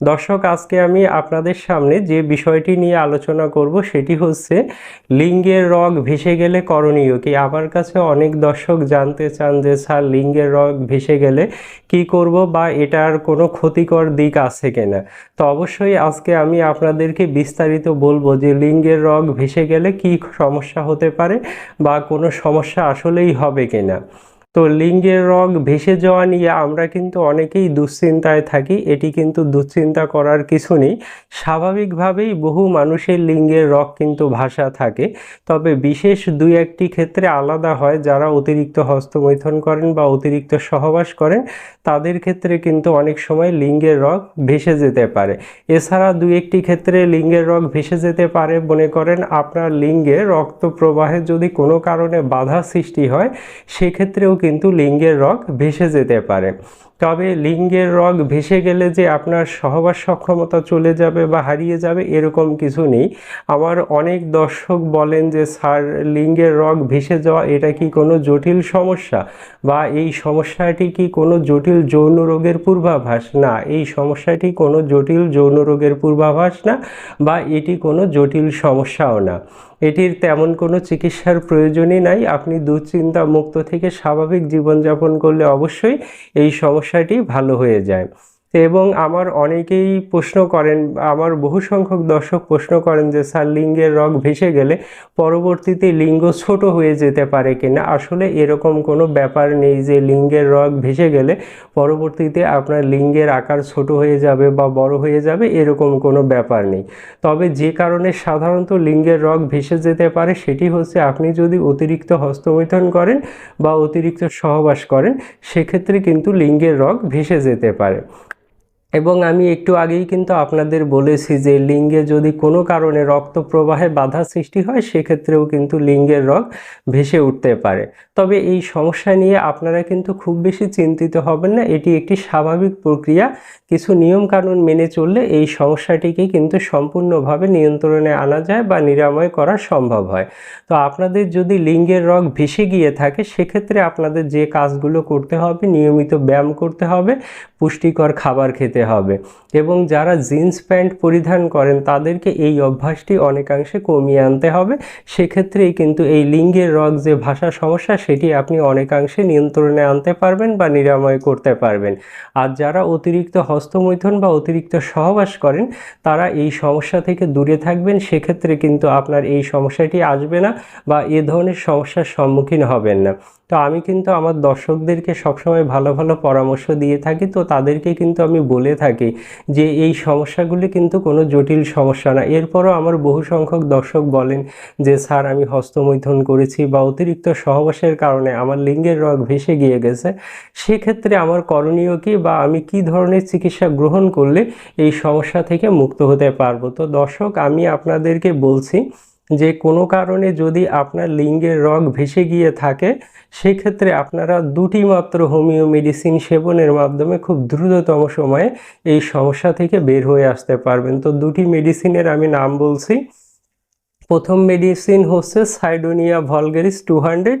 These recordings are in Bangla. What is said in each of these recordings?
দর্শক, আজকে আমি আপনাদের সামনে যে বিষয়টি নিয়ে আলোচনা করব সেটি হচ্ছে লিঙ্গের রগ ভেসে গেলে করণীয় কি? আমার কাছে অনেক দর্শক জানতে চান যে, স্যার, লিঙ্গের রগ ভেসে গেলে কি করব বা এটার কোনো ক্ষতিকর দিক আছে কিনা? তো অবশ্যই আজকে আমি আপনাদেরকে বিস্তারিত বলব যে, লিঙ্গের রগ ভেসে গেলে কি সমস্যা হতে পারে বা কোনো সমস্যা আসলেই হবে কিনা। তো লিঙ্গের রগ ভেসে যাওয়া নিয়ে আমরা কিন্তু অনেকেই দুশ্চিন্তায় থাকি, এটি কিন্তু দুশ্চিন্তা করার কিছু নেই। স্বাভাবিকভাবেই বহু মানুষের লিঙ্গের রগ কিন্তু ভাষা থাকে, তবে বিশেষ দুই একটি ক্ষেত্রে আলাদা হয়। যারা অতিরিক্ত হস্তমৈথন করেন বা অতিরিক্ত সহবাস করেন, তাদের ক্ষেত্রে কিন্তু অনেক সময় লিঙ্গের রগ ভেসে যেতে পারে। এছাড়া দুই একটি ক্ষেত্রে লিঙ্গের রগ ভেসে যেতে পারে মনে করেন, আপনার লিঙ্গে রক্ত প্রবাহে যদি কোনো কারণে বাধা সৃষ্টি হয়, সেক্ষেত্রেও কিন্তু লিঙ্গের রক ভেসে যেতে পারে। তবে লিঙ্গের রগ ভেসে গেলে যে আপনার সহবাস সক্ষমতা চলে যাবে বা হারিয়ে যাবে, এরকম কিছু নেই। আমার অনেক দর্শক বলেন যে, স্যার, লিঙ্গের রগ ভেসে যাওয়া, এটা কি কোনো জটিল সমস্যা? বা এই সমস্যাটি কি কোনো জটিল যৌন রোগের পূর্বাভাস? না, এই সমস্যাটি কোনো জটিল যৌন রোগের পূর্বাভাস না, বা এটি কোনো জটিল সমস্যাও না। এটির তেমন কোনো চিকিৎসার প্রয়োজনই নাই। আপনি দুশ্চিন্তা মুক্ত থেকে স্বাভাবিক জীবনযাপন করলে অবশ্যই এই সমস্যাটি ভালো হয়ে যায়। এবং আমার অনেকেই প্রশ্ন করেন, আমার বহু সংখ্যক দর্শক প্রশ্ন করেন যে, স্যার, লিঙ্গের রগ ভেসে গেলে পরবর্তীতে লিঙ্গ ছোট হয়ে যেতে পারে কিনা আসলে এরকম কোনো ব্যাপার নেই যে, লিঙ্গের রগ ভেসে গেলে পরবর্তীতে আপনার লিঙ্গের আকার ছোট হয়ে যাবে বা বড় হয়ে যাবে, এরকম কোনো ব্যাপার নেই। তবে যে কারণে সাধারণত লিঙ্গের রগ ভেসে যেতে পারে, সেটি হচ্ছে আপনি যদি অতিরিক্ত হস্তমৈথন করেন বা অতিরিক্ত সহবাস করেন, সেক্ষেত্রে কিন্তু লিঙ্গের রগ ভেসে যেতে পারে। এবং আমি একটু আগেই কিন্তু আপনাদের বলেছি যে লিঙ্গে যদি কোনো কারণে রক্ত প্রবাহে বাধা সৃষ্টি হয়, সেক্ষেত্রেও কিন্তু লিঙ্গের রগ ভেসে উঠতে পারে। তবে এই সমস্যা নিয়ে আপনারা কিন্তু খুব বেশি চিন্তিত হবেন না। এটি একটি স্বাভাবিক প্রক্রিয়া। কিছু নিয়মকানুন মেনে চললে এই সমস্যাটিকে কিন্তু সম্পূর্ণভাবে নিয়ন্ত্রণে আনা যায় বা নিরাময় করা সম্ভব হয়। তো আপনাদের যদি লিঙ্গের রগ ভেসে গিয়ে থাকে, সেক্ষেত্রে আপনাদের যে কাজগুলো করতে হবে, নিয়মিত ব্যায়াম করতে হবে, পুষ্টিকর খাবার খেতে দিতে হবে। এবং যারা জিন্স প্যান্ট পরিধান করেন, তাদেরকে এই অভ্যাসটি অনেকাংশে কমিয়ে আনতে হবে। সেক্ষেত্রেই কিন্তু এই লিঙ্গের রগ যে ভাষা সমস্যা, সেটি আপনি অনেকাংশে নিয়ন্ত্রণে আনতে পারবেন বা নিরাময় করতে পারবেন। আর যারা অতিরিক্ত হস্তমৈথন বা অতিরিক্ত সহবাস করেন, তারা এই সমস্যা থেকে দূরে থাকবেন। সেক্ষেত্রে কিন্তু আপনার এই সমস্যাটি আসবে না বা এ ধরনের সমস্যার সম্মুখীন হবেন না। তো আমি কিন্তু আমার দর্শকদেরকে সবসময় ভালো ভালো পরামর্শ দিয়ে থাকি। তো তাদেরকে কিন্তু আমি বলে থাকি যে এই সমস্যাগুলি কিন্তু কোনো জটিল সমস্যা না। এরপরও আমার বহু সংখ্যক দর্শক বলেন যে, স্যার, আমি হস্তমৈথন করেছি বা অতিরিক্ত সহবাসের কারণে আমার লিঙ্গের রগ ভেসে গিয়ে গেছে। সেক্ষেত্রে আমার করণীয় কি বা আমি কি ধরনের চিকিৎসা গ্রহণ করলে এই সমস্যা থেকে মুক্ত হতে পারব? তো দর্শক, আমি আপনাদেরকে বলছি যে কোনো কারণে যদি আপনার লিঙ্গের রগ ভেসে গিয়ে থাকে, সেক্ষেত্রে আপনারা দুটি মাত্র হোমিও মেডিসিন সেবনের মাধ্যমে খুব দ্রুততম সময়ে এই সমস্যা থেকে বের হয়ে আসতে পারবেন। তো দুটি মেডিসিনের আমি নাম বলছি প্রথম মেডিসিন হচ্ছে সাইডোনিয়া ভলগেরিস টু হান্ড্রেড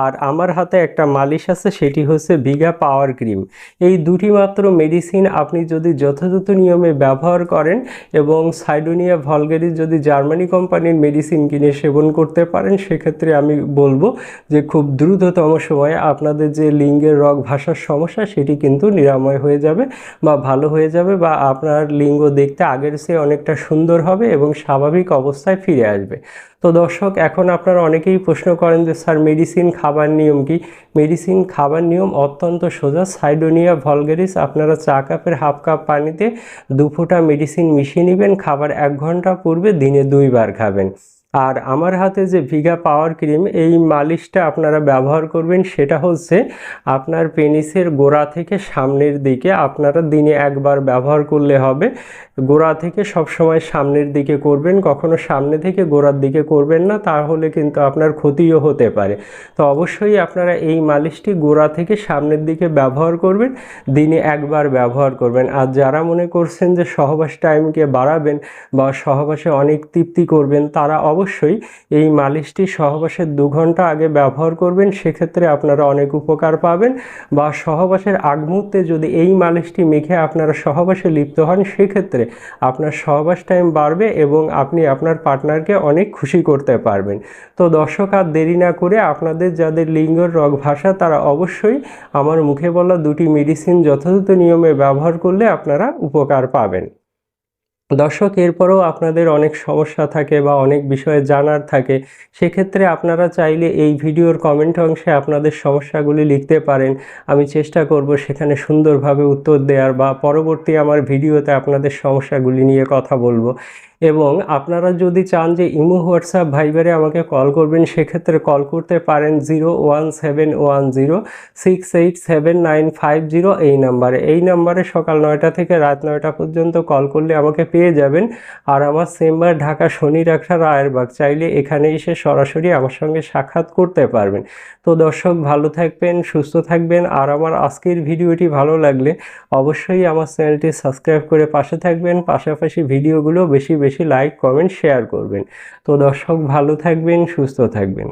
আর আমার হাতে একটা মালিশ আছে, সেটি হচ্ছে ভিগা পাওয়ার ক্রিম এই দুটি মাত্র মেডিসিন আপনি যদি যথাযথ নিয়মে ব্যবহার করেন এবং সাইডোনিয়া ভলগেরিস যদি জার্মানি কোম্পানির মেডিসিন কিনে সেবন করতে পারেন, সেক্ষেত্রে আমি বলব যে খুব দ্রুততম সময়ে আপনাদের যে লিঙ্গের রগ ভাষার সমস্যা, সেটি কিন্তু নিরাময় হয়ে যাবে বা ভালো হয়ে যাবে বা আপনার লিঙ্গ দেখতে আগের চেয়ে অনেকটা সুন্দর হবে এবং স্বাভাবিক অবস্থায় ফিরে আসবে। আসবে। তো দর্শক, এখন আপনারা অনেকেই প্রশ্ন করেন যে, স্যার, মেডিসিন খাবার নিয়ম কি? মেডিসিন খাবার নিয়ম অত্যন্ত সোজা। সাইডোনিয়া ভলগেরিস, আপনারা চা কাপের হাফ কাপ পানিতে দু ফোঁটা মেডিসিন মিশিয়ে নেবেন। খাবার এক ঘণ্টা পূর্বে দিনে দুইবার খাবেন। আর আমার হাতে যে ভিগা পাওয়ার ক্রিম এই মালিশটা আপনারা ব্যবহার করবেন, সেটা হচ্ছে আপনার পেনিসের গোড়া থেকে সামনের দিকে আপনারা দিনে একবার ব্যবহার করলে হবে। গোড়া থেকে সবসময় সামনের দিকে করবেন, কখনো সামনে থেকে গোড়ার দিকে করবেন না, তাহলে কিন্তু আপনার ক্ষতিও হতে পারে। তো অবশ্যই আপনারা এই মালিশটি গোড়া থেকে সামনের দিকে ব্যবহার করবেন, দিনে একবার ব্যবহার করবেন। আর যারা মনে করছেন যে সহবাস টাইমকে বাড়াবেন বা সহবাসে অনেক তৃপ্তি করবেন, তারা এই মালিশটি সহবাসের দু ঘণ্টা আগে ব্যবহার করবেন, সেক্ষেত্রে আপনারা অনেক উপকার পাবেন। বা সহবাসের আগ মুহূর্তে যদি এই মালিশটি মেখে আপনারা সহবাসে লিপ্ত হন, সেক্ষেত্রে আপনার সহবাস টাইম বাড়বে এবং আপনি আপনার পার্টনারকে অনেক খুশি করতে পারবেন। তো দর্শক, আর দেরি না করে আপনাদের যাদের লিঙ্গর রগ ভাষা, তারা অবশ্যই আমার মুখে বলা দুটি মেডিসিন যথাযথ নিয়মে ব্যবহার করলে আপনারা উপকার পাবেন। দর্শক, এরপরও আপনাদের অনেক সমস্যা থাকে বা অনেক বিষয়ে জানার থাকে, সেক্ষেত্রে আপনারা চাইলে এই ভিডিওর কমেন্ট অংশে আপনাদের সমস্যাগুলি লিখতে পারেন। আমি চেষ্টা করব সেখানে সুন্দরভাবে উত্তর দেওয়ার বা পরবর্তী আমার ভিডিওতে আপনাদের সমস্যাগুলি নিয়ে কথা বলব। এবং আপনারা যদি চান যে ইমো, হোয়াটসঅ্যাপ, ভাইবারে আমাকে কল করবেন, সেক্ষেত্রে কল করতে পারেন zero one seven one zero, six eight seven nine five zero এই নাম্বারে। এই নাম্বারে সকাল নয়টা থেকে রাত নয়টা পর্যন্ত কল করলে আমাকে পেয়ে যাবেন। আর আমার চেম্বার ঢাকা শনি রাখা রায়েরবাগ, চাইলে এখানে এসে সরাসরি আমার সঙ্গে সাক্ষাৎ করতে পারবেন। তো দর্শক, ভালো থাকবেন, সুস্থ থাকবেন। আর আমার আজকের ভিডিওটি ভালো লাগলে অবশ্যই আমার চ্যানেলটি সাবস্ক্রাইব করে পাশে থাকবেন। পাশাপাশি ভিডিওগুলো বেশি বেশি লাইক কমেন্ট শেয়ার করবেন। তো দর্শক ভালো থাকবেন সুস্থ থাকবেন।